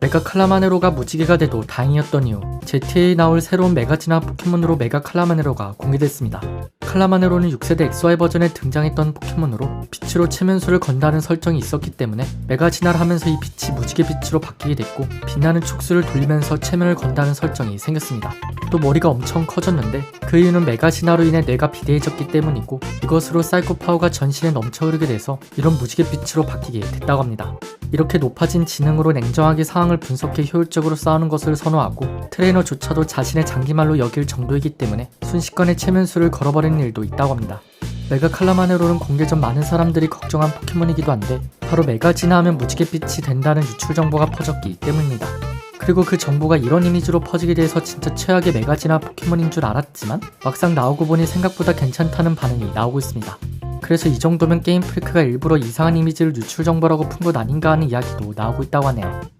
메가 칼라마네로가 무지개가 돼도 다행이었던 이유 ZA에 나올 새로운 메가 진화 포켓몬으로 메가 칼라마네로가 공개됐습니다. 칼라마네로는 6세대 XY 버전에 등장했던 포켓몬으로 빛으로 체면수를 건다는 설정이 있었기 때문에 메가 진화를 하면서 이 빛이 무지개 빛으로 바뀌게 됐고 빛나는 촉수를 돌리면서 체면을 건다는 설정이 생겼습니다. 또 머리가 엄청 커졌는데 그 이유는 메가 진화로 인해 뇌가 비대해졌기 때문이고 이것으로 사이코 파워가 전신에 넘쳐 흐르게 돼서 이런 무지개 빛으로 바뀌게 됐다고 합니다. 이렇게 높아진 지능으로 냉정하게 상황을 분석해 효율적으로 싸우는 것을 선호하고 트레이너조차도 자신의 장기말로 여길 정도이기 때문에 순식간에 체면수를 걸어버리는 일도 있다고 합니다. 메가 칼라마네로는 공개 전 많은 사람들이 걱정한 포켓몬이기도 한데 바로 메가 진화하면 무지갯빛이 된다는 유출 정보가 퍼졌기 때문입니다. 그리고 그 정보가 이런 이미지로 퍼지게 돼서 진짜 최악의 메가 진화 포켓몬인 줄 알았지만 막상 나오고 보니 생각보다 괜찮다는 반응이 나오고 있습니다. 그래서 이 정도면 게임 프리크가 일부러 이상한 이미지를 유출 정보라고 푼 것 아닌가 하는 이야기도 나오고 있다고 하네요.